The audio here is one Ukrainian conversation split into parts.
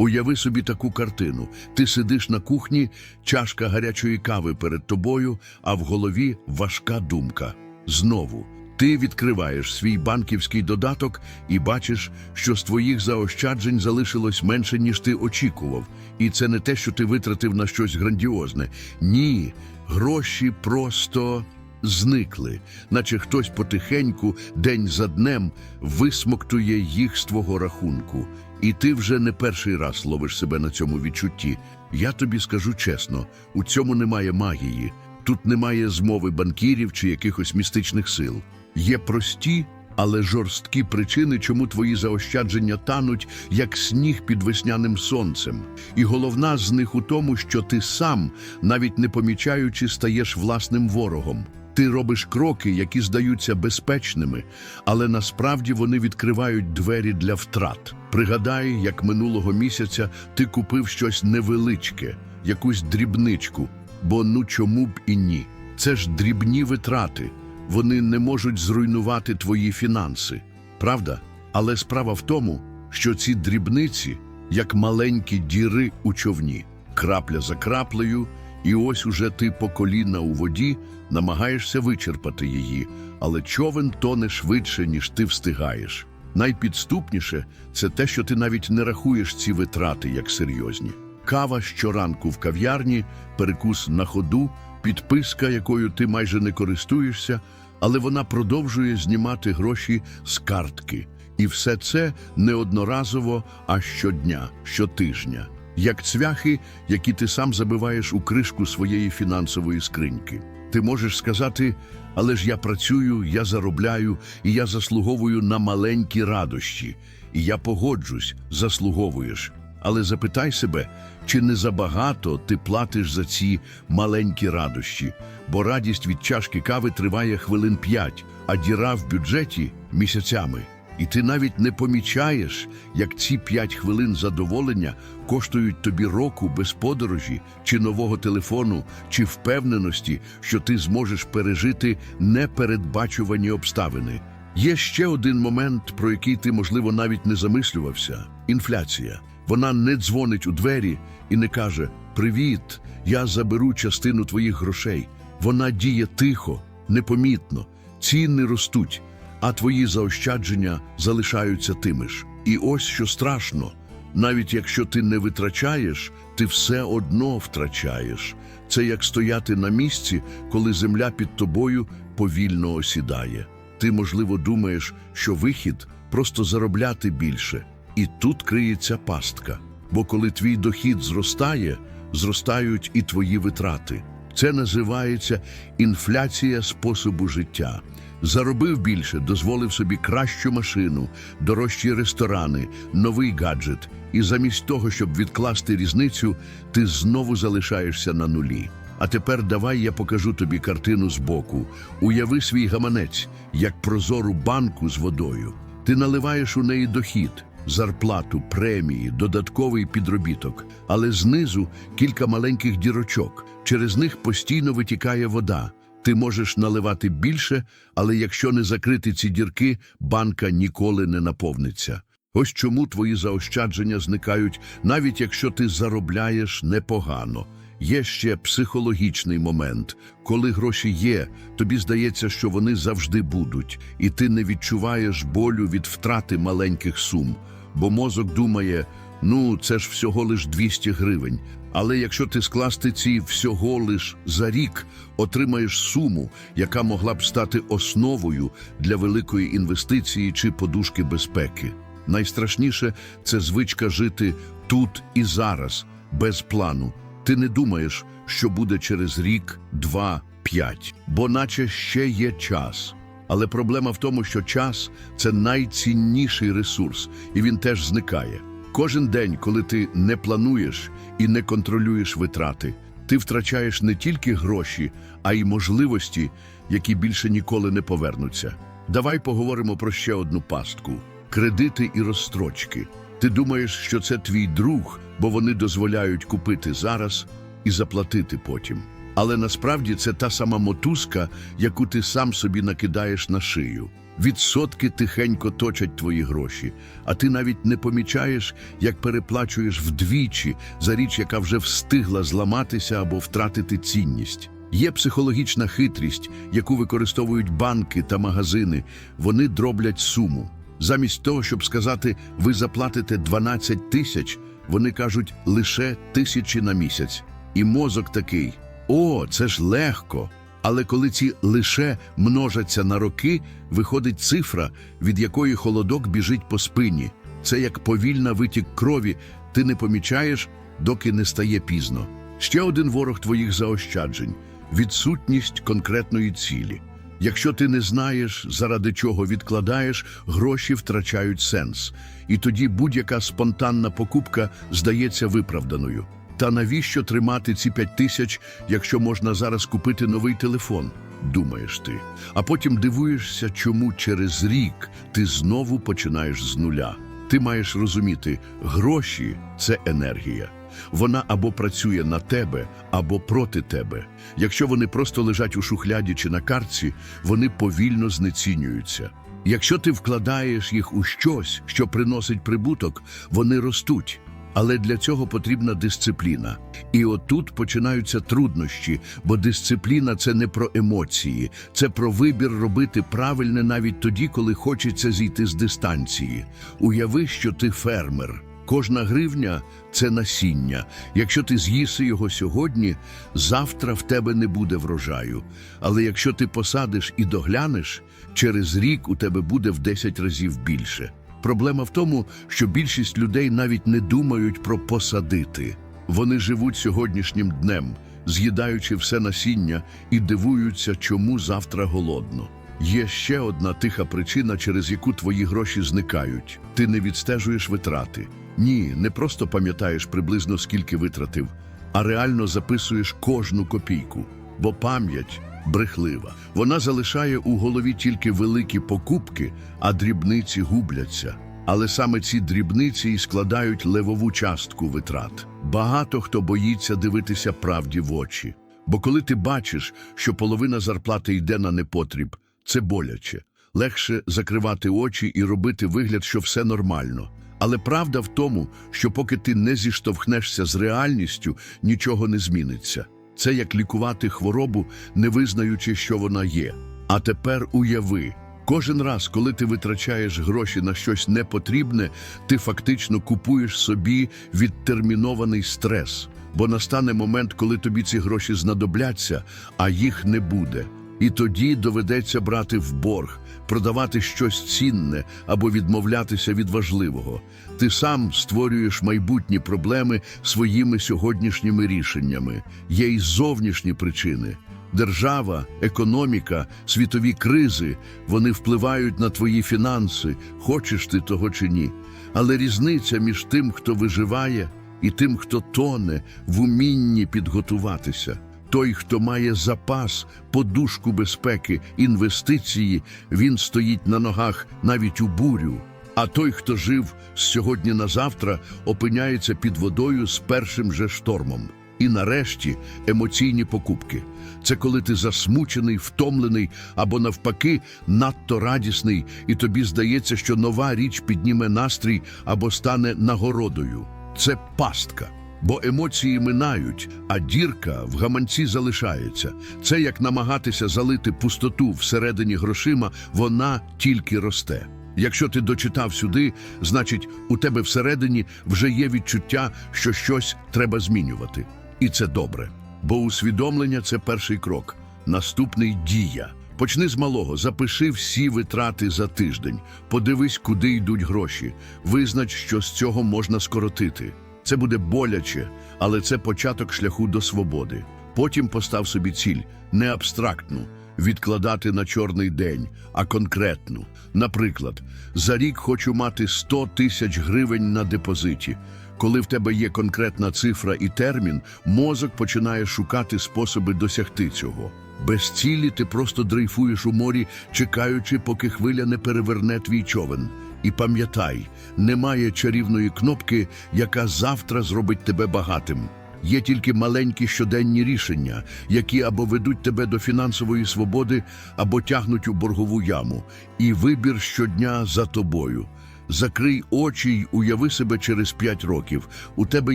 Уяви собі таку картину. Ти сидиш на кухні, чашка гарячої кави перед тобою, а в голові важка думка. Знову. Ти відкриваєш свій банківський додаток і бачиш, що з твоїх заощаджень залишилось менше, ніж ти очікував. І це не те, що ти витратив на щось грандіозне. Ні, гроші просто зникли, наче хтось потихеньку, день за днем, висмоктує їх з твого рахунку. І ти вже не перший раз ловиш себе на цьому відчутті. Я тобі скажу чесно, у цьому немає магії. Тут немає змови банкірів чи якихось містичних сил. Є прості, але жорсткі причини, чому твої заощадження тануть, як сніг під весняним сонцем. І головна з них у тому, що ти сам, навіть не помічаючи, стаєш власним ворогом. Ти робиш кроки, які здаються безпечними, але насправді вони відкривають двері для втрат. Пригадай, як минулого місяця ти купив щось невеличке, якусь дрібничку, бо ну чому б і ні. Це ж дрібні витрати. Вони не можуть зруйнувати твої фінанси, правда? Але справа в тому, що ці дрібниці, як маленькі діри у човні, крапля за краплею, і ось уже ти по коліна у воді намагаєшся вичерпати її, але човен тоне швидше, ніж ти встигаєш. Найпідступніше це те, що ти навіть не рахуєш ці витрати як серйозні. Кава щоранку в кав'ярні, перекус на ходу, підписка, якою ти майже не користуєшся, але вона продовжує знімати гроші з картки. І все це не одноразово, а щодня, щотижня. Як цвяхи, які ти сам забиваєш у кришку своєї фінансової скриньки. Ти можеш сказати, але ж я працюю, я заробляю, і я заслуговую на маленькі радощі. І я погоджусь, заслуговуєш. Але запитай себе, чи не забагато ти платиш за ці маленькі радощі, бо радість від чашки кави триває хвилин п'ять, а діра в бюджеті місяцями. І ти навіть не помічаєш, як ці п'ять хвилин задоволення коштують тобі року без подорожі, чи нового телефону, чи впевненості, що ти зможеш пережити непередбачувані обставини. Є ще один момент, про який ти, можливо, навіть не замислювався інфляція. Вона не дзвонить у двері і не каже: Привіт, я заберу частину твоїх грошей. Вона діє тихо, непомітно, ціни ростуть, а твої заощадження залишаються тими ж. І ось що страшно. Навіть якщо ти не витрачаєш, ти все одно втрачаєш. Це як стояти на місці, коли земля під тобою повільно осідає. Ти, можливо, думаєш, що вихід просто заробляти більше. І тут криється пастка. Бо коли твій дохід зростає, зростають і твої витрати. Це називається інфляція способу життя. Заробив більше, дозволив собі кращу машину, дорожчі ресторани, новий гаджет. І замість того, щоб відкласти різницю, ти знову залишаєшся на нулі. А тепер давай я покажу тобі картину збоку. Уяви свій гаманець, як прозору банку з водою. Ти наливаєш у неї дохід, зарплату, премії, додатковий підробіток, але знизу кілька маленьких дірочок. Через них постійно витікає вода. Ти можеш наливати більше, але якщо не закрити ці дірки, банка ніколи не наповниться. Ось чому твої заощадження зникають, навіть якщо ти заробляєш непогано. Є ще психологічний момент. Коли гроші є, тобі здається, що вони завжди будуть, і ти не відчуваєш болю від втрати маленьких сум. Бо мозок думає, ну це ж всього лиш 200 гривень. Але якщо ти скласти ці всього лиш за рік, отримаєш суму, яка могла б стати основою для великої інвестиції чи подушки безпеки. Найстрашніше це звичка жити тут і зараз, без плану. Ти не думаєш, що буде через рік, два, п'ять, бо наче ще є час. Але проблема в тому, що час це найцінніший ресурс, і він теж зникає. Кожен день, коли ти не плануєш і не контролюєш витрати, ти втрачаєш не тільки гроші, а й можливості, які більше ніколи не повернуться. Давай поговоримо про ще одну пастку: кредити і розстрочки. Ти думаєш, що це твій друг, бо вони дозволяють купити зараз і заплатити потім. Але насправді це та сама мотузка, яку ти сам собі накидаєш на шию. Відсотки тихенько точать твої гроші, а ти навіть не помічаєш, як переплачуєш вдвічі за річ, яка вже встигла зламатися або втратити цінність. Є психологічна хитрість, яку використовують банки та магазини. Вони дроблять суму. Замість того, щоб сказати, ви заплатите 12 тисяч, вони кажуть лише тисячі на місяць. І мозок такий: о, це ж легко. Але коли ці лише множаться на роки, виходить цифра, від якої холодок біжить по спині. Це як повільна витік крові, ти не помічаєш, доки не стає пізно. Ще один ворог твоїх заощаджень відсутність конкретної цілі. Якщо ти не знаєш, заради чого відкладаєш, гроші втрачають сенс. І тоді будь-яка спонтанна покупка здається виправданою. Та навіщо тримати ці п'ять тисяч, якщо можна зараз купити новий телефон? Думаєш ти. А потім дивуєшся, чому через рік ти знову починаєш з нуля. Ти маєш розуміти, гроші це енергія. Вона або працює на тебе, або проти тебе. Якщо вони просто лежать у шухляді чи на картці, вони повільно знецінюються. Якщо ти вкладаєш їх у щось, що приносить прибуток, вони ростуть. Але для цього потрібна дисципліна. І отут починаються труднощі, бо дисципліна це не про емоції, це про вибір робити правильне навіть тоді, коли хочеться зійти з дистанції. Уяви, що ти фермер. Кожна гривня це насіння. Якщо ти з'їси його сьогодні, завтра в тебе не буде врожаю. Але якщо ти посадиш і доглянеш, через рік у тебе буде в 10 разів більше. Проблема в тому, що більшість людей навіть не думають про посадити. Вони живуть сьогоднішнім днем, з'їдаючи все насіння і дивуються, чому завтра голодно. Є ще одна тиха причина, через яку твої гроші зникають. Ти не відстежуєш витрати. Ні, не просто пам'ятаєш приблизно скільки витратив, а реально записуєш кожну копійку. Бо пам'ять брехлива. Вона залишає у голові тільки великі покупки, а дрібниці губляться. Але саме ці дрібниці і складають левову частку витрат. Багато хто боїться дивитися правді в очі. Бо коли ти бачиш, що половина зарплати йде на непотріб, це боляче. Легше закривати очі і робити вигляд, що все нормально. Але правда в тому, що поки ти не зіштовхнешся з реальністю, нічого не зміниться. Це як лікувати хворобу, не визнаючи, що вона є. А тепер уяви, кожен раз, коли ти витрачаєш гроші на щось непотрібне, ти фактично купуєш собі відтермінований стрес. Бо настане момент, коли тобі ці гроші знадобляться, а їх не буде. І тоді доведеться брати в борг, продавати щось цінне або відмовлятися від важливого. Ти сам створюєш майбутні проблеми своїми сьогоднішніми рішеннями. Є й зовнішні причини. Держава, економіка, світові кризи вони впливають на твої фінанси, хочеш ти того чи ні. Але різниця між тим, хто виживає, і тим, хто тоне в умінні підготуватися. Той, хто має запас, подушку безпеки, інвестиції, він стоїть на ногах навіть у бурю. А той, хто жив з сьогодні на завтра, опиняється під водою з першим же штормом. І нарешті емоційні покупки. Це коли ти засмучений, втомлений або навпаки надто радісний, і тобі здається, що нова річ підніме настрій або стане нагородою. Це пастка. Бо емоції минають, а дірка в гаманці залишається. Це як намагатися залити пустоту всередині грошима, вона тільки росте. Якщо ти дочитав сюди, значить у тебе всередині вже є відчуття, що щось треба змінювати. І це добре. Бо усвідомлення це перший крок. Наступний дія. Почни з малого, запиши всі витрати за тиждень, подивись, куди йдуть гроші, визнач, що з цього можна скоротити. Це буде боляче, але це початок шляху до свободи. Потім постав собі ціль не абстрактну, відкладати на чорний день, а конкретну. Наприклад, за рік хочу мати 100 тисяч гривень на депозиті. Коли в тебе є конкретна цифра і термін, мозок починає шукати способи досягти цього. Без цілі ти просто дрейфуєш у морі, чекаючи, поки хвиля не переверне твій човен. І пам'ятай, немає чарівної кнопки, яка завтра зробить тебе багатим. Є тільки маленькі щоденні рішення, які або ведуть тебе до фінансової свободи, або тягнуть у боргову яму. І вибір щодня за тобою. Закрий очі й уяви себе через 5 років. У тебе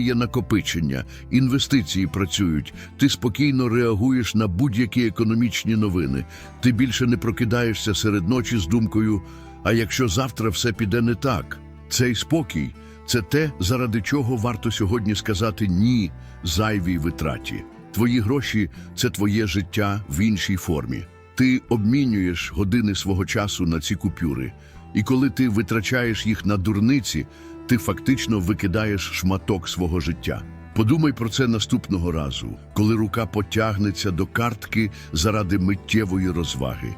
є накопичення, інвестиції працюють. Ти спокійно реагуєш на будь-які економічні новини. Ти більше не прокидаєшся серед ночі з думкою. А якщо завтра все піде не так, цей спокій це те, заради чого варто сьогодні сказати ні зайвій витраті. Твої гроші це твоє життя в іншій формі. Ти обмінюєш години свого часу на ці купюри. І коли ти витрачаєш їх на дурниці, ти фактично викидаєш шматок свого життя. Подумай про це наступного разу, коли рука потягнеться до картки заради миттєвої розваги.